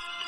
you